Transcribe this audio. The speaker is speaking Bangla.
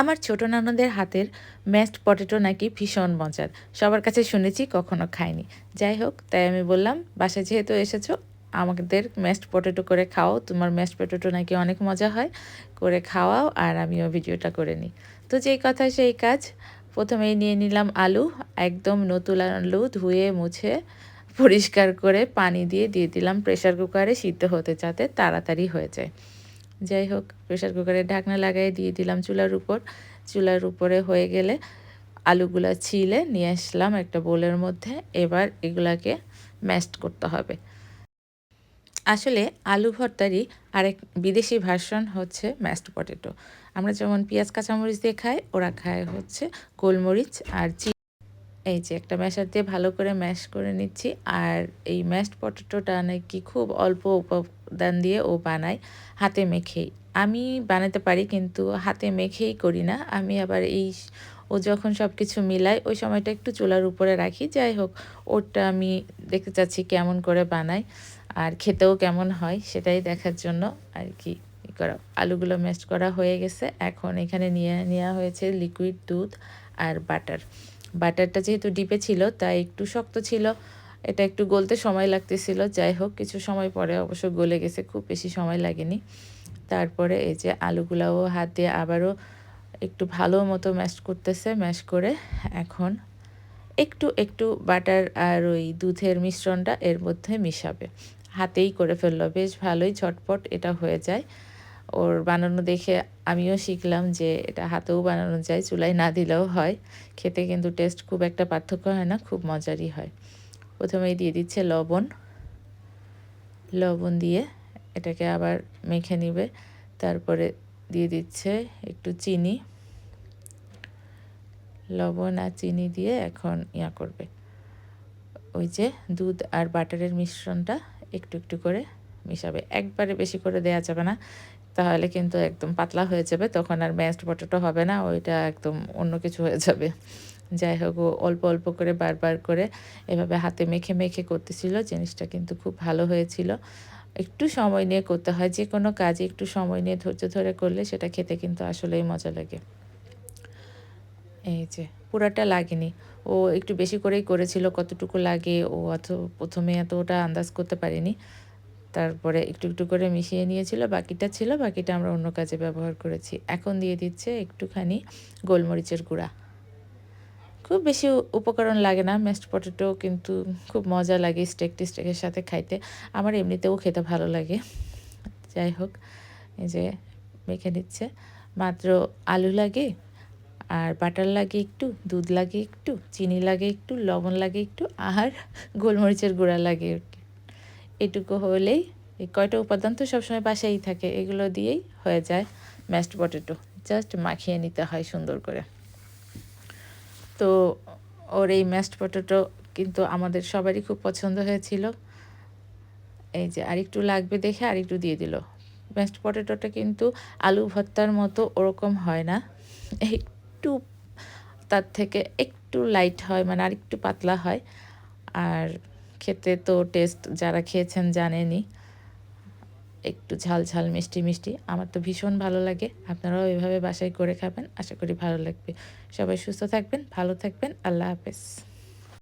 আমার ছোট ননদের হাতের ম্যাশড পটেটো নাকি ভীষণ মজার। সবার কাছে শুনেছি কখনো খাইনি। যাই হোক, তাই আমি বললাম, বাসায় যেহেতু এসেছ, আমাদের ম্যাশড পটেটো করে খাও। তোমার ম্যাশড পটেটো নাকি অনেক মজা হয়, করে খাওয়াও আর আমিও ভিডিওটা করে নিই। তো যেই কথা সেই কাজ, প্রথমেই নিয়ে নিলাম আলু, একদম নতুন আলু ধুয়ে, মুছে, পরিষ্কার করে পানি দিয়ে দিয়ে দিলাম। প্রেশার কুকারে সিদ্ধ হতে যাতে তাড়াতাড়ি হয়ে যায়। যাই হোক প্রেশার কুকারের ঢাকনা লাগাই দিয়ে দিলাম চুলার উপর। চুলার উপরে হয়ে গেলে আলুগুলা ছিলে, নিয়ে আসলাম একটা বোলের মধ্যে। এবার এগুলাকে ম্যাশড করতে হবে। আসলে আলু ভর্তারই আরেক বিদেশি ভার্সন হচ্ছে ম্যাশড পটেটো আমরা যেমন পেঁয়াজ, কাঁচামরিচ দিয়ে খাই, ওরা খায় হচ্ছে গোলমরিচ আর এই যে একটা ম্যাশার দিয়ে ভালো করে ম্যাশ করে নিচ্ছি। আর এই ম্যাশড পটেটোটা নাকি খুব অল্প উপাদান দিয়ে ও বানায়, হাতে মেখেই। আমি বানাতে পারি কিন্তু হাতে মেখেই করি না। আমি আবার এই ও যখন সব কিছু মিলাই ওই সময়টা একটু চুলার উপরে রাখি। যাই হোক ওটা আমি দেখতে চাচ্ছি কেমন করে বানাই আর খেতেও কেমন হয় সেটাই দেখার জন্য আর কি। করা, আলুগুলো ম্যাশ করা হয়ে গেছে। এখন এখানে নিয়ে নেওয়া হয়েছে লিকুইড দুধ আর বাটার। বাটারটা যেহেতু ডিপে ছিল, তাই একটু শক্ত ছিল। এটা একটু গলতে সময় লাগতেছিল, যাই হোক, কিছু সময় পরে অবশ্য গলে গেছে, খুব বেশি সময় লাগেনি। তারপরে এই যে আলুগুলাও হাত দিয়ে আবারও একটু ভালো মতো ম্যাশ করতেছে, ম্যাশ করে এখন একটু একটু বাটার আর ওই দুধের মিশ্রণটা এর মধ্যে মিশাবে। হাতেই করে ফেলল, বেশ ভালোই ঝটপট এটা হয়ে যায়। ওর বানানো দেখে আমিও শিখলাম যে এটা হাতেও বানানো যায়, চুলায় না দিলেও হয়। খেতে কিন্তু টেস্ট খুব একটা পার্থক্য হয় না, খুব মজারই হয়। প্রথমেই দিয়ে দিচ্ছে লবণ। লবণ দিয়ে এটাকে আবার মেখে নিবে। তারপরে দিয়ে দিচ্ছে একটু চিনি। লবণ আর চিনি দিয়ে এখন ইয়া করবে। ওই যে দুধ আর বাটারের মিশ্রণটা একটু একটু করে মিশাবে। একবারে বেশি করে দেওয়া যাবে না। তাহলে কিন্তু একদম পাতলা হয়ে যাবে, তখন আর ম্যাশড পটেটো হবে না, ওইটা একদম অন্য কিছু হয়ে যাবে। যাই হোক অল্প অল্প করে বারবার করে এভাবে হাতে মেখে মেখে করতেছিল, জিনিসটা কিন্তু খুব ভালো হয়েছিল। একটু সময় নিয়ে করতে হয়, যে কোনো কাজে একটু সময় নিয়ে ধৈর্য ধরে করলে সেটা খেতে কিন্তু আসলেই মজা লাগে। এই যে, পুরাটা লাগেনি। ও একটু বেশি করেই করেছিল, কতটুকু লাগে, ও অত প্রথমে এতটা আন্দাজ করতে পারিনি। তারপরে একটু একটু করে মিশিয়ে নিয়েছিল, বাকিটা ছিল, বাকিটা আমরা অন্য কাজে ব্যবহার করেছি। এখন দিয়ে দিচ্ছে একটুখানি গোলমরিচের গুঁড়া। খুব বেশি উপকরণ লাগে না মেস্ট পটেটো কিন্তু খুব মজা লাগে স্টেক টিস্টেকের সাথে খাইতে। আমার এমনিতেও খেতে ভালো লাগে। যাই হোক, এই যে মেখে নিচ্ছে। মাত্র আলু লাগে, আর বাটার লাগে একটু, দুধ লাগে একটু, চিনি লাগে একটু, লবণ লাগে একটু, আর গোলমরিচের গুঁড়া লাগে এটুকু হলেই এই কয়টা উপাদান তো সবসময় বাসায়ই থাকে, এগুলো দিয়েই হয়ে যায় ম্যাশড পটেটো জাস্ট মাখিয়ে নিতে হয় সুন্দর করে। তো ওর এই ম্যাশড পটেটো কিন্তু আমাদের সবারই খুব পছন্দ হয়েছিল। এই যে আরেকটু লাগবে দেখে আরেকটু দিয়ে দিল। ম্যাশড পটেটোটা কিন্তু আলু ভর্তার মতো ওরকম হয় না। একটু তার থেকে একটু লাইট হয় মানে আরেকটু পাতলা হয়। আর খেতে তো টেস্ট যারা খেয়েছেন জানেনি একটু ঝাল ঝাল, মিষ্টি মিষ্টি। আমার তো ভীষণ ভালো লাগে। আপনারাও এভাবে বাসায় করে খাবেন। আশা করি ভালো লাগবে। সবাই সুস্থ থাকবেন, ভালো থাকবেন। আল্লাহ হাফেজ।